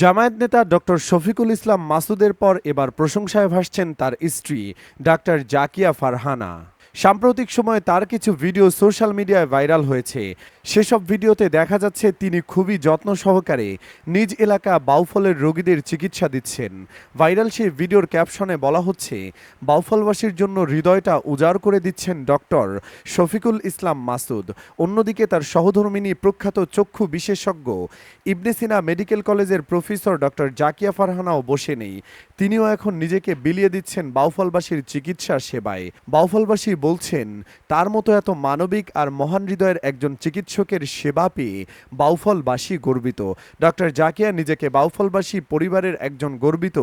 জামায়াত নেতা ডক্টর শফিকুল ইসলাম মাসুদের পর এবার প্রশংসায় ভাসছেন তার স্ত্রী, ডাক্তার জাকিয়া ফারহানা। সাম্প্রতিক সময়ে তার কিছু ভিডিও সোশ্যাল মিডিয়ায় ভাইরাল হয়েছে। সেসব ভিডিওতে দেখা যাচ্ছে তিনি খুবই যত্ন সহকারে নিজ এলাকা বাউফলের রোগীদের চিকিৎসা দিচ্ছেন। ভাইরাল সেই ভিডিওর ক্যাপশনে বলা হচ্ছে, বাউফলবাসীর জন্য হৃদয়টা উজাড় করে দিচ্ছেন ডক্টর শফিকুল ইসলাম মাসুদ। অন্যদিকে তার সহধর্মিনী প্রখ্যাত চক্ষু বিশেষজ্ঞ ইবনে সিনা মেডিকেল কলেজের প্রফেসর ডক্টর জাকিয়া ফারহানাও বসে নেই। তিনিও এখন নিজেকে বিলিয়ে দিচ্ছেন বাউফলবাসীর চিকিৎসা সেবায়। বাউফলবাসী বলছেন, তার মতো এত মানবিক আর মহান হৃদয়ের একজন চিকিৎসকের সেবা পেয়ে বাউফলবাসী গর্বিত। ডক্টর জাকিয়া নিজেকে বাউফলবাসী পরিবারের একজন গর্বিত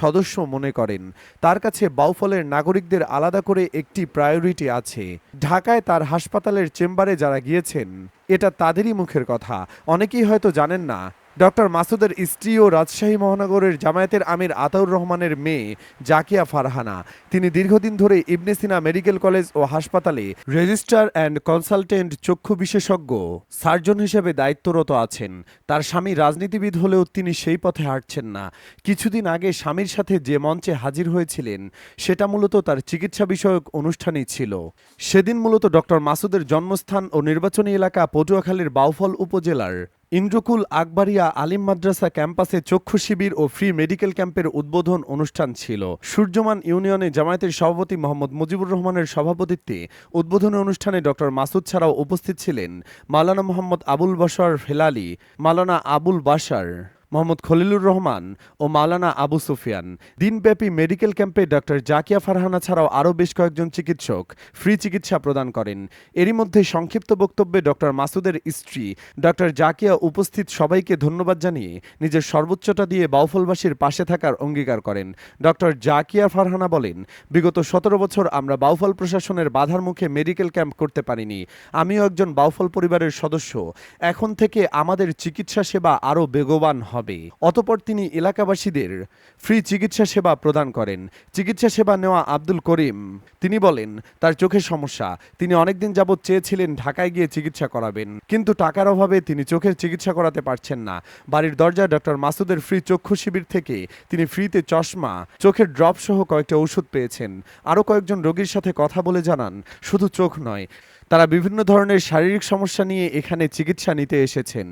সদস্য মনে করেন। তার কাছে বাউফলের নাগরিকদের আলাদা করে একটি প্রায়োরিটি আছে। ঢাকায় তার হাসপাতালের চেম্বারে যারা গিয়েছেন, এটা তাদেরই মুখের কথা। অনেকেই হয়তো জানেন না ডক্টর মাসুদের স্ত্রী ও রাজশাহী মহানগরের জামায়াতের আমির আতাউর রহমানের মেয়ে জাকিয়া ফারহানা। তিনি দীর্ঘদিন ধরে ইবনে সিনা মেডিকেল কলেজ ও হাসপাতালে রেজিস্ট্রার অ্যান্ড কনসালটেন্ট চক্ষু বিশেষজ্ঞ সার্জন হিসেবে দায়িত্বরত আছেন। তার স্বামী রাজনীতিবিদ হলেও তিনি সেই পথে হাঁটছেন না। কিছুদিন আগে স্বামীর সাথে যে মঞ্চে হাজির হয়েছিলেন, সেটা মূলত তার চিকিৎসা বিষয়ক অনুষ্ঠানই ছিল। সেদিন মূলত ডক্টর মাসুদের জন্মস্থান ও নির্বাচনী এলাকা পটুয়াখালীর বাউফল উপজেলার ইন্দ্রকুল আকবরিয়া আলিম মাদ্রাসা ক্যাম্পাসে চক্ষু শিবির ও ফ্রি মেডিকেল ক্যাম্পের উদ্বোধন অনুষ্ঠান ছিল। সূর্যমান ইউনিয়নে জামায়াতের সভাপতি মোহাম্মদ মুজিবুর রহমানের সভাপতিত্বে উদ্বোধনী অনুষ্ঠানে ডক্টর মাসুদ ছাড়াও উপস্থিত ছিলেন মালানা মোহাম্মদ আবুল বাসার ফেলালি মালানা আবুল বাসার মোহাম্মদ খলিলুর রহমান ও মাওলানা আবু সুফিয়ান। দিনব্যাপী মেডিকেল ক্যাম্পে ডক্টর জাকিয়া ফারহানা ছাড়াও আরও বেশ কয়েকজন চিকিৎসক ফ্রি চিকিৎসা প্রদান করেন। এরই মধ্যে সংক্ষিপ্ত বক্তব্যে ডক্টর মাসুদের স্ত্রী, ডক্টর জাকিয়া উপস্থিত সবাইকে ধন্যবাদ জানিয়ে নিজের সর্বোচ্চটা দিয়ে বাউফলবাসীর পাশে থাকার অঙ্গীকার করেন। ডক্টর জাকিয়া ফারহানা বলেন, বিগত সতেরো বছর আমরা বাউফল প্রশাসনের বাধার মুখে মেডিকেল ক্যাম্প করতে পারিনি। আমিও একজন বাউফল পরিবারের সদস্য। এখন থেকে আমাদের চিকিৎসা সেবা আরও বেগবান হবে। অতপর তিনি এলাকাবাসীদের ফ্রি চিকিৎসা সেবা প্রদান করেন। চিকিৎসা সেবা নেওয়া আব্দুল করিম। তিনি বলেন, তার চোখের সমস্যা। তিনি অনেকদিন যাবৎ চেয়েছিলেন ঢাকায় গিয়ে চিকিৎসা করাবেন। কিন্তু টাকার অভাবে তিনি চোখের চিকিৎসা করাতে পারছেন না। বাড়ির দরজায় ডক্টর মাসুদের ফ্রি চক্ষু শিবির থেকে তিনি ফ্রিতে চশমা, চোখের ড্রপ সহ কয়েকটা ওষুধ পেয়েছেন। আরও কয়েকজন রোগীর সাথে কথা বলে জানান, শুধু চোখ নয় তারা বিভিন্ন ধরনের শারীরিক সমস্যা নিয়ে এখানে চিকিৎসা নিতে এসেছেন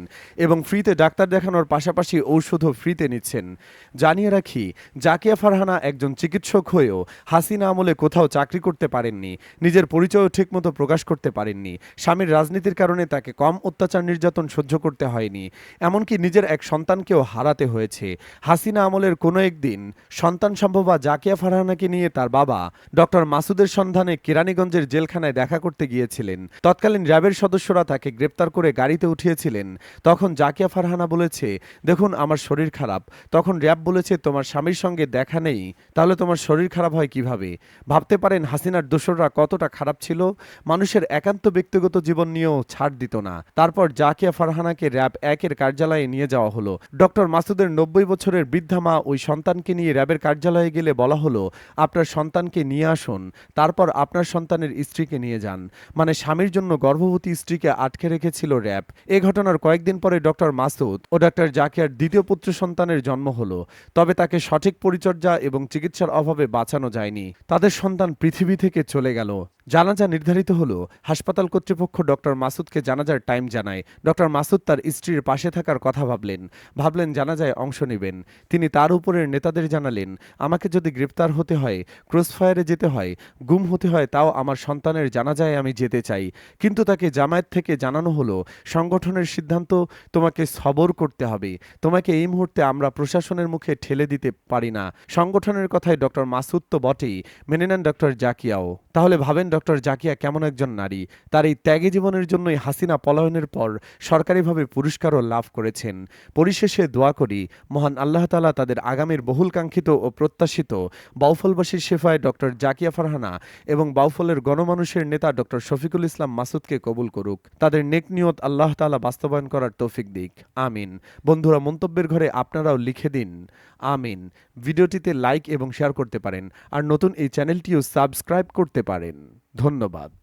এবং ফ্রিতে ডাক্তার দেখানোর পাশাপাশি ঔষধও ফ্রিতে নিচ্ছেন। জানিয়ে রাখি, জাকিয়া ফারহানা একজন চিকিৎসক হয়েও হাসিনা আমলে কোথাও চাকরি করতে পারেননি, নিজের পরিচয়ও ঠিকমতো প্রকাশ করতে পারেননি, স্বামীর রাজনীতির কারণে তাকে কম অত্যাচার নির্যাতন সহ্য করতে হয়নি, এমনকি নিজের এক সন্তানকেও হারাতে হয়েছে। হাসিনা আমলের কোনো একদিন সন্তান সম্ভবা জাকিয়া ফারহানাকে নিয়ে তার বাবা ডক্টর মাসুদের সন্ধানে কেরানীগঞ্জের জেলখানায় দেখা করতে গিয়েছিলেন। তৎকালীন র্যাবের সদস্যরা তাকে গ্রেপ্তার করে গাড়িতে উঠিয়েছিলেন। তখন জাকিয়া ফারহানা বলেছে, দেখুন, আমার শরীর খারাপ। তখন র্যাব বলেছে, তোমার স্বামীর সঙ্গে দেখা নেই, তাহলে তোমার শরীর খারাপ হয় কীভাবে? ভাবতে পারেন, হাসিনার দোসররা কতটা খারাপ ছিল? মানুষের একান্ত ব্যক্তিগত জীবন নিয়েও ছাড় দিত না। তারপর জাকিয়া ফারহানাকে র্যাব একের কার্যালয়ে নিয়ে যাওয়া হলো। ডক্টর মাসুদের নব্বই বছরের বৃদ্ধা মা ওই সন্তানকে নিয়ে র্যাবের কার্যালয়ে গেলে বলা হলো, আপনার সন্তানকে নিয়ে আসুন, তারপর আপনার সন্তানের স্ত্রীকে নিয়ে যান। মানে স্বামীর জন্য গর্ভবতী স্ত্রীকে আটকে রেখেছিল র্যাব। এ ঘটনার কয়েকদিন পরে ডক্টর মাসুদ ও ডক্টর জাকিয়ার দ্বিতীয় পুত্র সন্তানের জন্ম হলো। তবে তাকে সঠিক পরিচর্যা এবং চিকিৎসার অভাবে বাঁচানো যায়নি। তাদের সন্তান পৃথিবী থেকে চলে গেল। জানাজা নির্ধারিত হলো। হাসপাতাল কর্তৃপক্ষ ডক্টর মাসুদকে জানাজার টাইম জানায়। ডক্টর মাসুদ তার স্ত্রীর পাশে থাকার কথা ভাবলেন। ভাবলেন জানাজায় অংশ নেবেন। তিনি তার উপরের নেতাদের জানালেন, আমাকে যদি গ্রেপ্তার হতে হয়, ক্রসফায়ারে যেতে হয়, গুম হতে হয়, তাও আমার সন্তানের জানাজায় আমি যেতে চাই। কিন্তু তাকে জামায়াত থেকে জানানো হলো, সংগঠনের সিদ্ধান্ত তোমাকে সবর করতে হবে। তোমাকে এই মুহূর্তে আমরা প্রশাসনের মুখে ঠেলে দিতে পারি না। সংগঠনের কথায় ডক্টর মাসুদ তো বটেই, মেনে নেন ডক্টর জাকিয়াও। তাহলে ভাবেন ডক্টর জাকিয়া কেমন একজন নারী? তার এই ত্যাগী জীবনের জন্যই হাসিনা পলায়নের পর সরকারিভাবে পুরস্কারও লাভ করেছেন। পরিশেষে দোয়া করি, মহান আল্লাহ তালা তাদের আগামীর বহুল কাঙ্ক্ষিত ও প্রত্যাশিত বাউফলবাসীর শেফায় ডক্টর জাকিয়া ফারহানা এবং বাউফলের গণমানুষের নেতা ডক্টর শফিকুল ইসলাম মাসুদকে কবুল করুক। তাদের নেক নিয়ত আল্লাহ তালা বাস্তবায়ন করার তৌফিক দিক। আমিন। বন্ধুরা, মন্তব্যের ঘরে আপনারাও লিখে দিন। আমিন। ভিডিওটিতে লাইক এবং শেয়ার করতে পারেন। আর নতুন এই চ্যানেলটিও সাবস্ক্রাইব করতে পারেন। ধন্যবাদ।